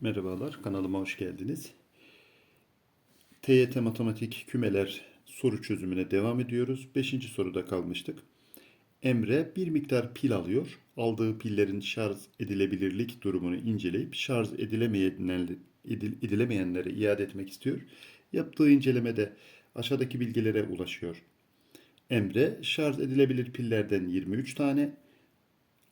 Merhabalar, kanalıma hoş geldiniz. TYT Matematik Kümeler soru çözümüne devam ediyoruz. Beşinci soruda kalmıştık. Emre bir miktar pil alıyor. Aldığı pillerin şarj edilebilirlik durumunu inceleyip şarj edilemeyenler, edil- edilemeyenleri iade etmek istiyor. Yaptığı incelemede aşağıdaki bilgilere ulaşıyor. Emre şarj edilebilir pillerden 23 tane,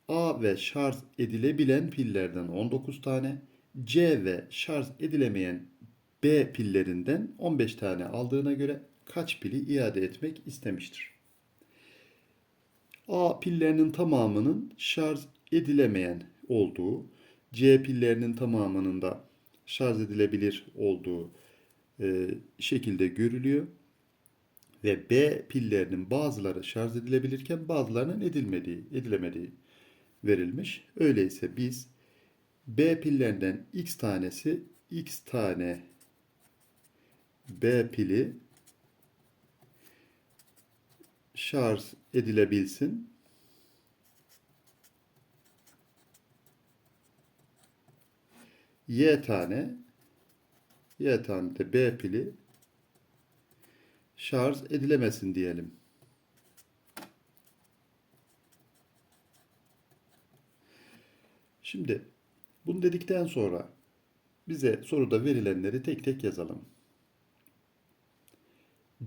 A ve şarj edilebilen pillerden 19 tane, C ve şarj edilemeyen B pillerinden 15 tane aldığına göre kaç pili iade etmek istemiştir? A pillerinin tamamının şarj edilemeyen olduğu, C pillerinin tamamının da şarj edilebilir olduğu e, şekilde görülüyor. Ve B pillerinin bazıları şarj edilebilirken bazılarının edilmediği, edilemediği verilmiş. Öyleyse biz B pillerinden X tanesi X tane B pili şarj edilebilsin. Y tane Y tane de B pili şarj edilemesin diyelim. Şimdi bunu dedikten sonra bize soruda verilenleri tek tek yazalım.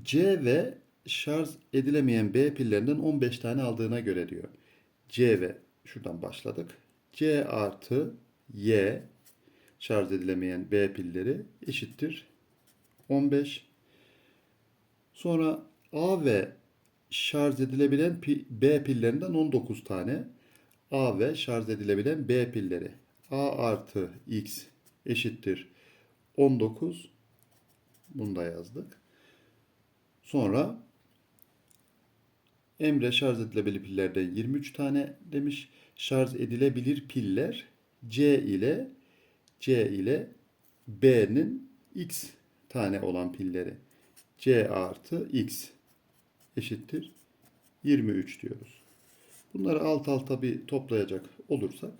C ve şarj edilemeyen B pillerinden 15 tane aldığına göre diyor. C ve şuradan başladık. C artı Y şarj edilemeyen B pilleri eşittir 15. Sonra A ve şarj edilebilen B pillerinden 19 tane. A ve şarj edilebilen B pilleri. A artı X eşittir 19. Bunu da yazdık. Sonra Emre şarj edilebilir pillerden 23 tane demiş. Şarj edilebilir piller C ile C ile B'nin X tane olan pilleri. C artı X eşittir 23 diyoruz. Bunları alt alta bir toplayacak olursak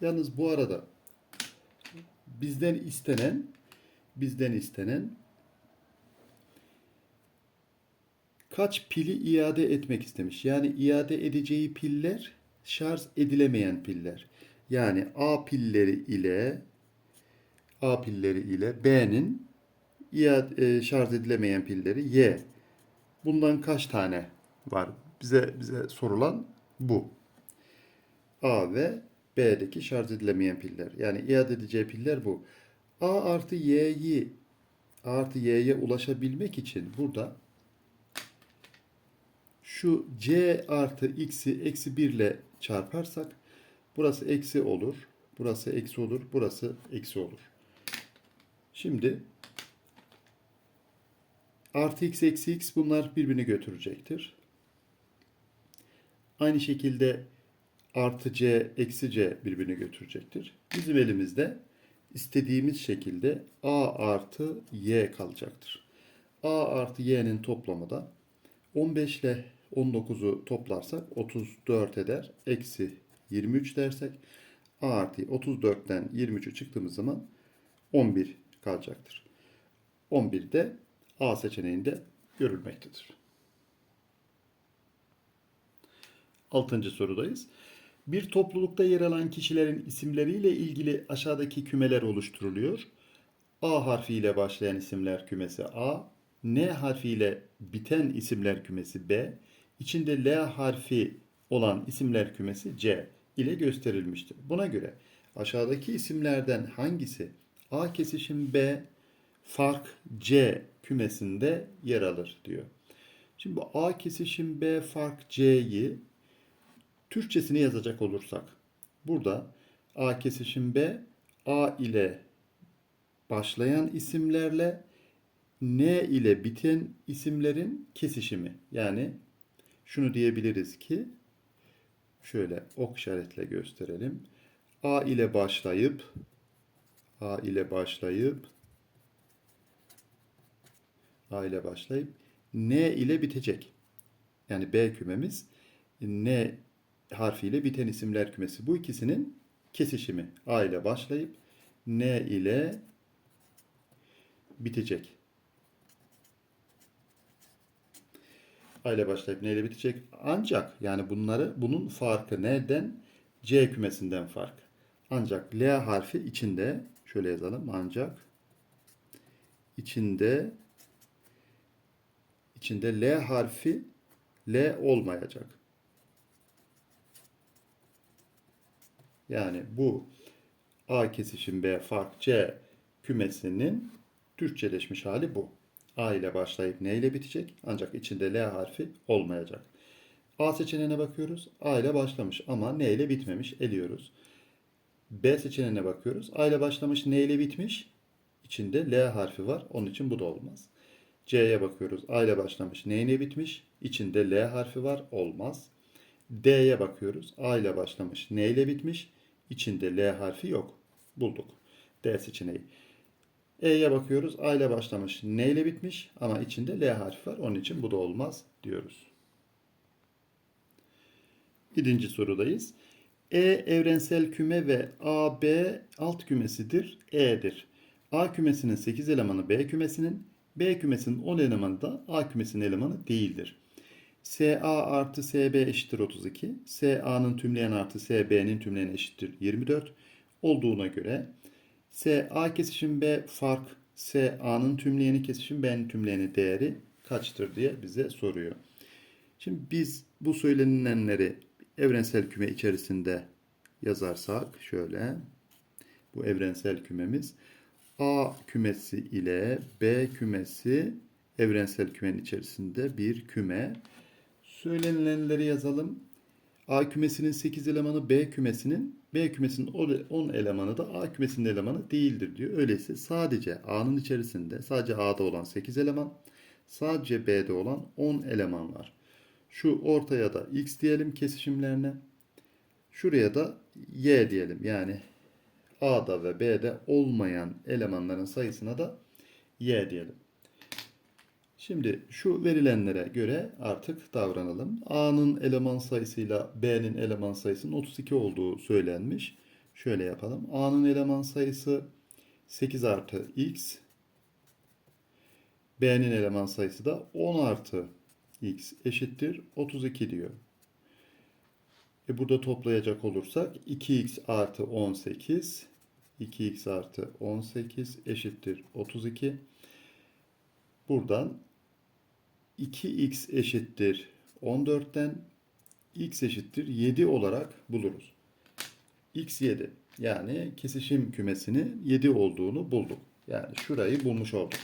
yalnız bu arada bizden istenen bizden istenen kaç pili iade etmek istemiş. Yani iade edeceği piller şarj edilemeyen piller. Yani A pilleri ile A pilleri ile B'nin iade, e, şarj edilemeyen pilleri Y. Bundan kaç tane var? Bize bize sorulan bu. A ve B'deki şarj edilemeyen piller. Yani iade edeceği piller bu. A artı Y'yi A artı Y'ye ulaşabilmek için burada şu C artı X'i eksi 1 ile çarparsak burası eksi olur. Burası eksi olur. Burası eksi olur. Şimdi artı x eksi x bunlar birbirini götürecektir. Aynı şekilde artı c eksi c birbirini götürecektir. Bizim elimizde istediğimiz şekilde a artı y kalacaktır. a artı y'nin toplamı da 15 ile 19'u toplarsak 34 eder. Eksi 23 dersek a artı 34'ten 23'ü çıktığımız zaman 11 kalacaktır. 11 de A seçeneğinde görülmektedir. Altıncı sorudayız. Bir toplulukta yer alan kişilerin isimleriyle ilgili aşağıdaki kümeler oluşturuluyor. A harfiyle başlayan isimler kümesi A, N harfiyle biten isimler kümesi B, içinde L harfi olan isimler kümesi C ile gösterilmiştir. Buna göre aşağıdaki isimlerden hangisi A kesişim B, fark C kümesinde yer alır diyor. Şimdi bu A kesişim B fark C'yi Türkçesini yazacak olursak burada A kesişim B A ile başlayan isimlerle N ile biten isimlerin kesişimi. Yani şunu diyebiliriz ki şöyle ok işaretle gösterelim. A ile başlayıp A ile başlayıp A ile başlayıp N ile bitecek. Yani B kümemiz N harfiyle biten isimler kümesi. Bu ikisinin kesişimi A ile başlayıp N ile bitecek. A ile başlayıp N ile bitecek. Ancak yani bunları bunun farkı nereden? C kümesinden fark. Ancak L harfi içinde şöyle yazalım. Ancak içinde içinde L harfi L olmayacak. Yani bu A kesişim B fark C kümesinin Türkçeleşmiş hali bu. A ile başlayıp N ile bitecek ancak içinde L harfi olmayacak. A seçeneğine bakıyoruz. A ile başlamış ama N ile bitmemiş. Eliyoruz. B seçeneğine bakıyoruz. A ile başlamış N ile bitmiş. İçinde L harfi var. Onun için bu da olmaz. C'ye bakıyoruz. A ile başlamış N ile bitmiş. İçinde L harfi var. Olmaz. D'ye bakıyoruz. A ile başlamış N ile bitmiş. İçinde L harfi yok. Bulduk. D seçeneği. E'ye bakıyoruz. A ile başlamış. N ile bitmiş ama içinde L harfi var. Onun için bu da olmaz diyoruz. Birinci sorudayız. E evrensel küme ve AB alt kümesidir. E'dir. A kümesinin 8 elemanı B kümesinin, B kümesinin 10 elemanı da A kümesinin elemanı değildir. SA artı SB eşittir 32. SA'nın tümleyen artı SB'nin tümleyen eşittir 24 olduğuna göre SA kesişim B fark SA'nın tümleyeni kesişim B'nin tümleyeni değeri kaçtır diye bize soruyor. Şimdi biz bu söylenilenleri evrensel küme içerisinde yazarsak şöyle bu evrensel kümemiz A kümesi ile B kümesi evrensel kümenin içerisinde bir küme. Söylenilenleri yazalım. A kümesinin 8 elemanı B kümesinin B kümesinin 10 elemanı da A kümesinin elemanı değildir diyor. Öyleyse sadece A'nın içerisinde sadece A'da olan 8 eleman sadece B'de olan 10 eleman var. Şu ortaya da X diyelim kesişimlerine. Şuraya da Y diyelim. Yani A'da ve B'de olmayan elemanların sayısına da Y diyelim. Şimdi şu verilenlere göre artık davranalım. A'nın eleman sayısıyla B'nin eleman sayısının 32 olduğu söylenmiş. Şöyle yapalım. A'nın eleman sayısı 8 artı X. B'nin eleman sayısı da 10 artı X eşittir 32 diyor. E burada toplayacak olursak 2x artı 18 2x artı 18 eşittir 32. Buradan 2x eşittir 14'ten x eşittir 7 olarak buluruz. x 7 yani kesişim kümesinin 7 olduğunu bulduk. Yani şurayı bulmuş olduk.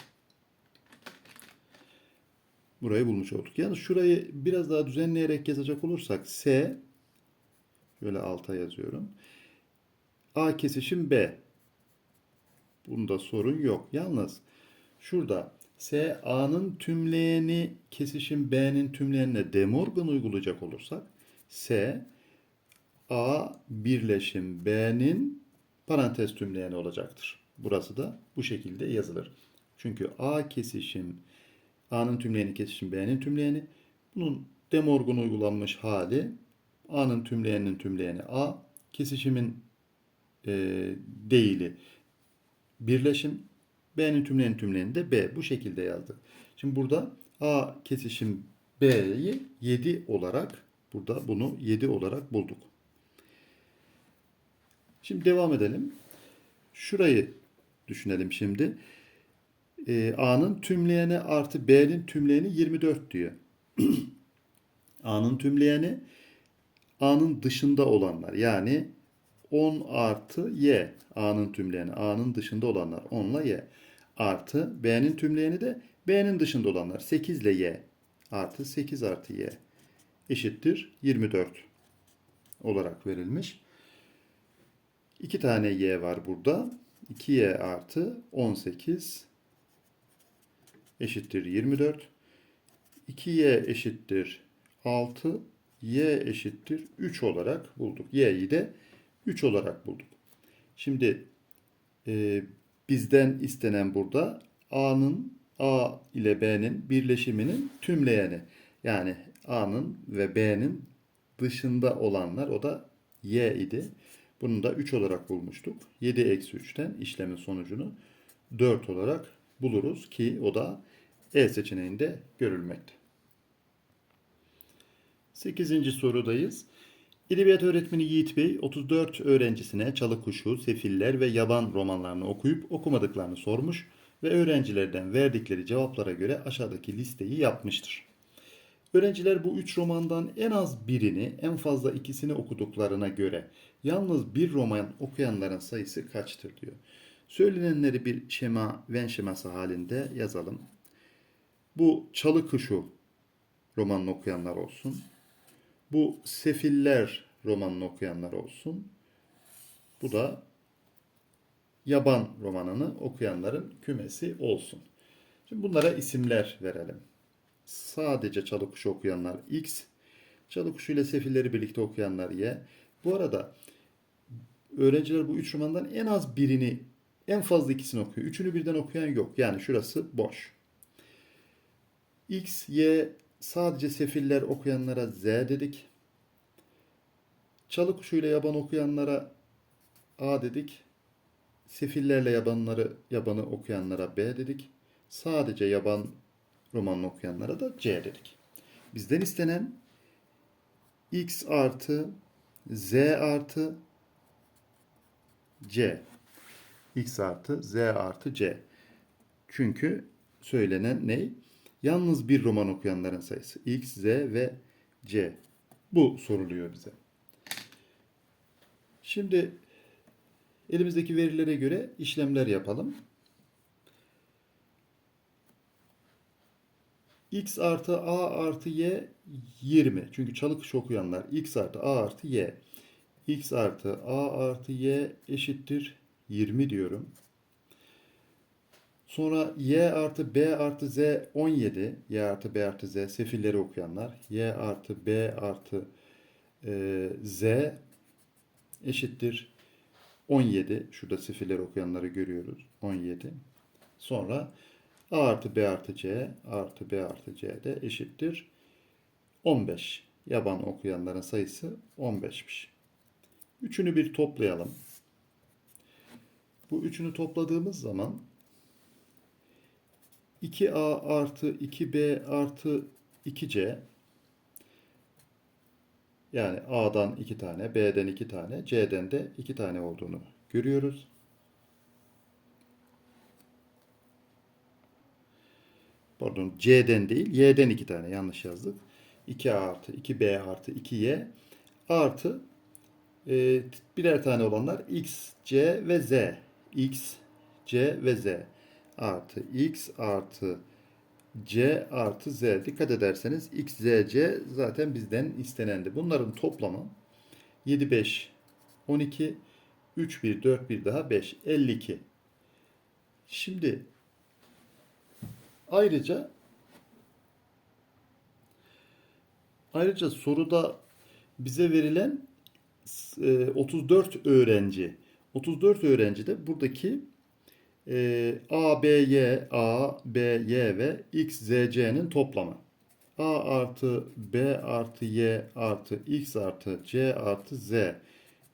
Burayı bulmuş olduk. Yani şurayı biraz daha düzenleyerek yazacak olursak S şöyle alta yazıyorum. A kesişim B. Bunda sorun yok. Yalnız şurada S A'nın tümleyeni kesişim B'nin tümleyenine De Morgan uygulayacak olursak S A birleşim B'nin parantez tümleyeni olacaktır. Burası da bu şekilde yazılır. Çünkü A kesişim A'nın tümleyeni kesişim B'nin tümleyeni. Bunun De Morgan uygulanmış hali A'nın tümleyeninin tümleyeni A, kesişimin e, değili birleşim, B'nin tümleyenin tümleyeni de B. Bu şekilde yazdık. Şimdi burada A kesişim B'yi 7 olarak burada bunu 7 olarak bulduk. Şimdi devam edelim. Şurayı düşünelim şimdi. E, A'nın tümleyeni artı B'nin tümleyeni 24 diyor. A'nın tümleyeni A'nın dışında olanlar yani 10 artı Y A'nın tümleyeni A'nın dışında olanlar 10 ile Y artı B'nin tümleyeni de B'nin dışında olanlar 8 ile Y artı 8 artı Y eşittir 24 olarak verilmiş. 2 tane Y var burada. 2Y artı 18 eşittir 24. 2Y eşittir 6 y eşittir 3 olarak bulduk. y'yi de 3 olarak bulduk. Şimdi e, bizden istenen burada a'nın a ile b'nin birleşiminin tümleyeni. Yani a'nın ve b'nin dışında olanlar o da y idi. Bunu da 3 olarak bulmuştuk. 7 eksi 3'ten işlemin sonucunu 4 olarak buluruz ki o da E seçeneğinde görülmekte. 8. sorudayız. Edebiyat öğretmeni Yiğit Bey 34 öğrencisine Çalı Kuşu, Sefiller ve Yaban romanlarını okuyup okumadıklarını sormuş ve öğrencilerden verdikleri cevaplara göre aşağıdaki listeyi yapmıştır. Öğrenciler bu üç romandan en az birini, en fazla ikisini okuduklarına göre yalnız bir roman okuyanların sayısı kaçtır diyor. Söylenenleri bir şema, Venn şeması halinde yazalım. Bu Çalı Kuşu romanını okuyanlar olsun. Bu Sefiller romanını okuyanlar olsun. Bu da Yaban romanını okuyanların kümesi olsun. Şimdi bunlara isimler verelim. Sadece Çalı Kuşu okuyanlar X, Çalı Kuşu ile Sefilleri birlikte okuyanlar Y. Bu arada öğrenciler bu üç romandan en az birini, en fazla ikisini okuyor. Üçünü birden okuyan yok. Yani şurası boş. X, Y sadece Sefiller okuyanlara Z dedik. Çalı Kuşu ile Yaban okuyanlara A dedik. Sefillerle yabanları, yabanı okuyanlara B dedik. Sadece yaban romanını okuyanlara da C dedik. Bizden istenen X artı Z artı C. X artı Z artı C. Çünkü söylenen ne? Yalnız bir roman okuyanların sayısı. X, Z ve C. Bu soruluyor bize. Şimdi elimizdeki verilere göre işlemler yapalım. X artı A artı Y 20. Çünkü çalı kuşu okuyanlar X artı A artı Y. X artı A artı Y eşittir 20 diyorum. Sonra Y artı B artı Z 17. Y artı B artı Z sefilleri okuyanlar. Y artı B artı e, Z eşittir 17. Şurada sefiller okuyanları görüyoruz. 17. Sonra A artı B artı C artı B artı C de eşittir 15. Yaban okuyanların sayısı 15'miş. Üçünü bir toplayalım. Bu üçünü topladığımız zaman 2A artı 2B artı 2C yani A'dan 2 tane, B'den 2 tane, C'den de 2 tane olduğunu görüyoruz. Pardon C'den değil Y'den 2 tane yanlış yazdık. 2A artı 2B artı 2Y artı e, birer tane olanlar X, C ve Z. X, C ve Z artı X artı C artı Z. Dikkat ederseniz X, Z, C zaten bizden istenendi. Bunların toplamı 7, 5, 12, 3, 1, 4, 1 daha 5, 52. Şimdi ayrıca ayrıca soruda bize verilen e, 34 öğrenci 34 öğrenci de buradaki e, A, B, Y, A, B, Y ve X, Z, C'nin toplamı. A artı B artı Y artı X artı C artı Z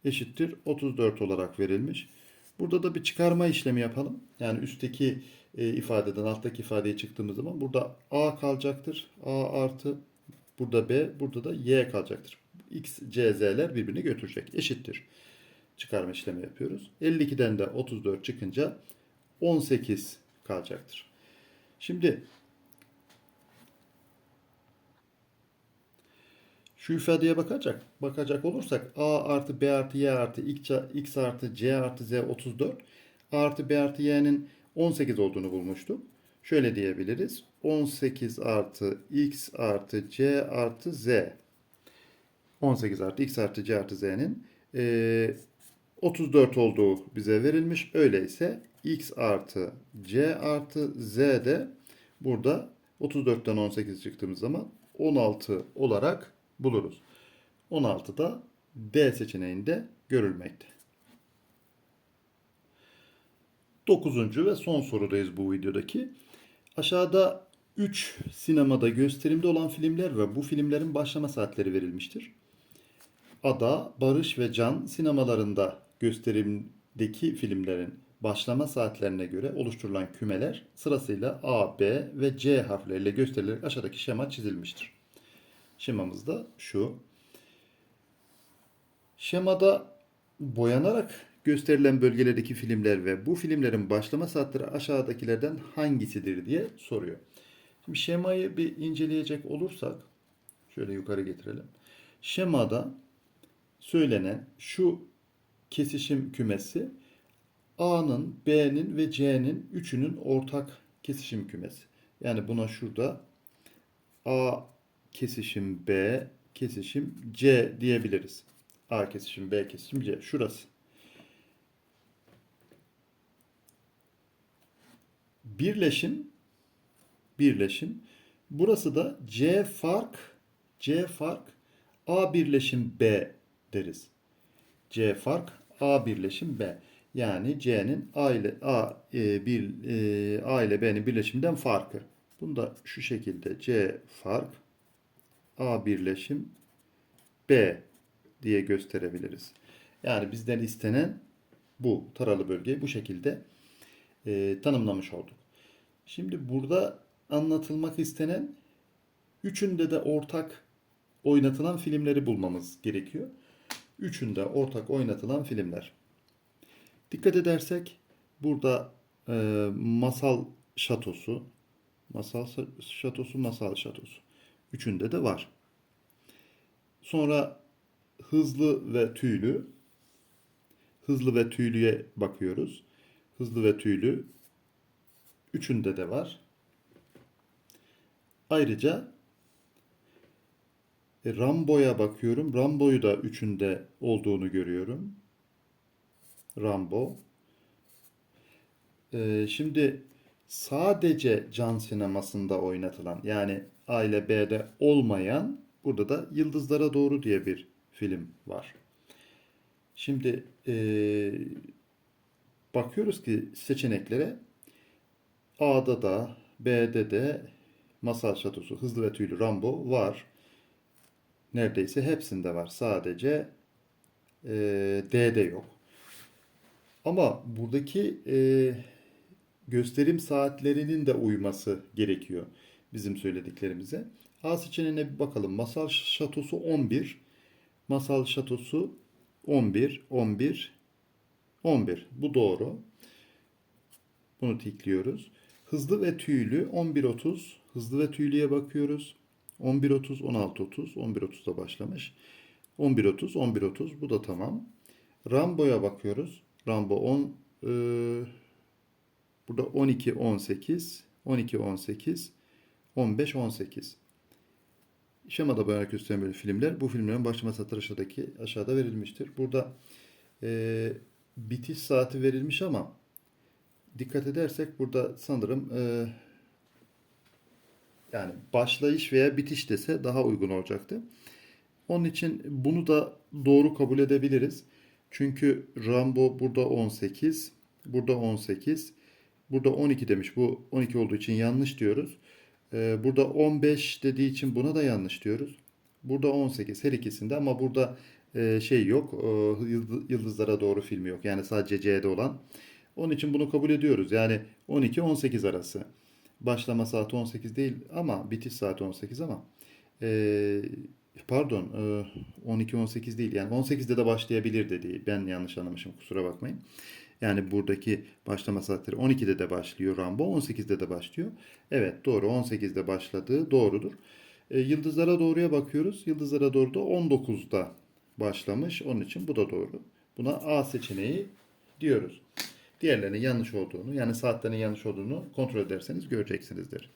eşittir 34 olarak verilmiş. Burada da bir çıkarma işlemi yapalım. Yani üstteki e, ifadeden alttaki ifadeye çıktığımız zaman burada A kalacaktır. A artı burada B, burada da Y kalacaktır. X, C, Z'ler birbirini götürecek. Eşittir. Çıkarma işlemi yapıyoruz. 52'den de 34 çıkınca 18 kalacaktır. Şimdi şu ifadeye bakacak bakacak olursak A artı B artı Y artı X, artı C artı Z 34 A artı B artı Y'nin 18 olduğunu bulmuştuk. Şöyle diyebiliriz. 18 artı X artı C artı Z 18 artı X artı C artı Z'nin e, 34 olduğu bize verilmiş. Öyleyse X artı C artı Z de burada 34'ten 18 çıktığımız zaman 16 olarak buluruz. 16 da D seçeneğinde görülmekte. 9. ve son sorudayız bu videodaki. Aşağıda 3 sinemada gösterimde olan filmler ve bu filmlerin başlama saatleri verilmiştir. Ada, Barış ve Can sinemalarında gösterimdeki filmlerin başlama saatlerine göre oluşturulan kümeler sırasıyla A, B ve C harfleriyle gösterilerek aşağıdaki şema çizilmiştir. Şemamız da şu. Şemada boyanarak gösterilen bölgelerdeki filmler ve bu filmlerin başlama saatleri aşağıdakilerden hangisidir diye soruyor. Şimdi şemayı bir inceleyecek olursak şöyle yukarı getirelim. Şemada söylenen şu kesişim kümesi A'nın, B'nin ve C'nin üçünün ortak kesişim kümesi. Yani buna şurada A kesişim B kesişim C diyebiliriz. A kesişim B kesişim C. Şurası. Birleşim birleşim. Burası da C fark C fark A birleşim B deriz. C fark A birleşim B. Yani C'nin A ile A e, bir e, A ile B'nin birleşiminden farkı. Bunu da şu şekilde C fark A birleşim B diye gösterebiliriz. Yani bizden istenen bu taralı bölgeyi bu şekilde e, tanımlamış olduk. Şimdi burada anlatılmak istenen üçünde de ortak oynatılan filmleri bulmamız gerekiyor. Üçünde ortak oynatılan filmler. Dikkat edersek burada e, masal şatosu, masal şatosu, masal şatosu. Üçünde de var. Sonra hızlı ve tüylü. Hızlı ve tüylüye bakıyoruz. Hızlı ve tüylü üçünde de var. Ayrıca e, Rambo'ya bakıyorum. Rambo'yu da üçünde olduğunu görüyorum. Rambo. Ee, şimdi sadece can sinemasında oynatılan yani A ile B'de olmayan burada da Yıldızlara Doğru diye bir film var. Şimdi ee, bakıyoruz ki seçeneklere A'da da B'de de Masal Şatosu, Hızlı ve Tüylü Rambo var. Neredeyse hepsinde var. Sadece e, D'de yok. Ama buradaki e, gösterim saatlerinin de uyması gerekiyor bizim söylediklerimize. A seçeneğine bir bakalım. Masal Şatosu 11. Masal Şatosu 11, 11, 11. Bu doğru. Bunu tikliyoruz. Hızlı ve tüylü 11.30. Hızlı ve tüylüye bakıyoruz. 11.30, 16.30. 11.30'da başlamış. 11.30, 11.30. Bu da tamam. Rambo'ya bakıyoruz. Rambo 10 e, burada 12 18 12 18 15 18 Şemada boyarak gösteren böyle filmler. Bu filmlerin başlama saatleri aşağıdaki aşağıda verilmiştir. Burada e, bitiş saati verilmiş ama dikkat edersek burada sanırım e, yani başlayış veya bitiş dese daha uygun olacaktı. Onun için bunu da doğru kabul edebiliriz. Çünkü Rambo burada 18, burada 18, burada 12 demiş. Bu 12 olduğu için yanlış diyoruz. Ee, burada 15 dediği için buna da yanlış diyoruz. Burada 18 her ikisinde ama burada e, şey yok. E, Yıldızlara doğru filmi yok. Yani sadece C'de olan. Onun için bunu kabul ediyoruz. Yani 12-18 arası. Başlama saati 18 değil ama bitiş saati 18 ama e, pardon e, 12-18 değil yani 18'de de başlayabilir dedi. Ben yanlış anlamışım kusura bakmayın. Yani buradaki başlama saatleri 12'de de başlıyor Rambo 18'de de başlıyor. Evet doğru 18'de başladığı doğrudur. E, yıldızlara doğruya bakıyoruz. Yıldızlara doğru da 19'da başlamış. Onun için bu da doğru. Buna A seçeneği diyoruz. Diğerlerinin yanlış olduğunu yani saatlerin yanlış olduğunu kontrol ederseniz göreceksinizdir.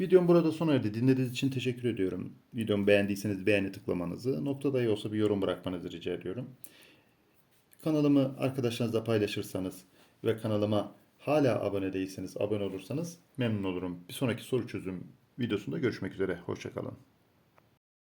Videom burada sona erdi. Dinlediğiniz için teşekkür ediyorum. Videomu beğendiyseniz beğeni tıklamanızı, noktada olsa bir yorum bırakmanızı rica ediyorum. Kanalımı arkadaşlarınızla paylaşırsanız ve kanalıma hala abone değilseniz abone olursanız memnun olurum. Bir sonraki soru çözüm videosunda görüşmek üzere. Hoşçakalın.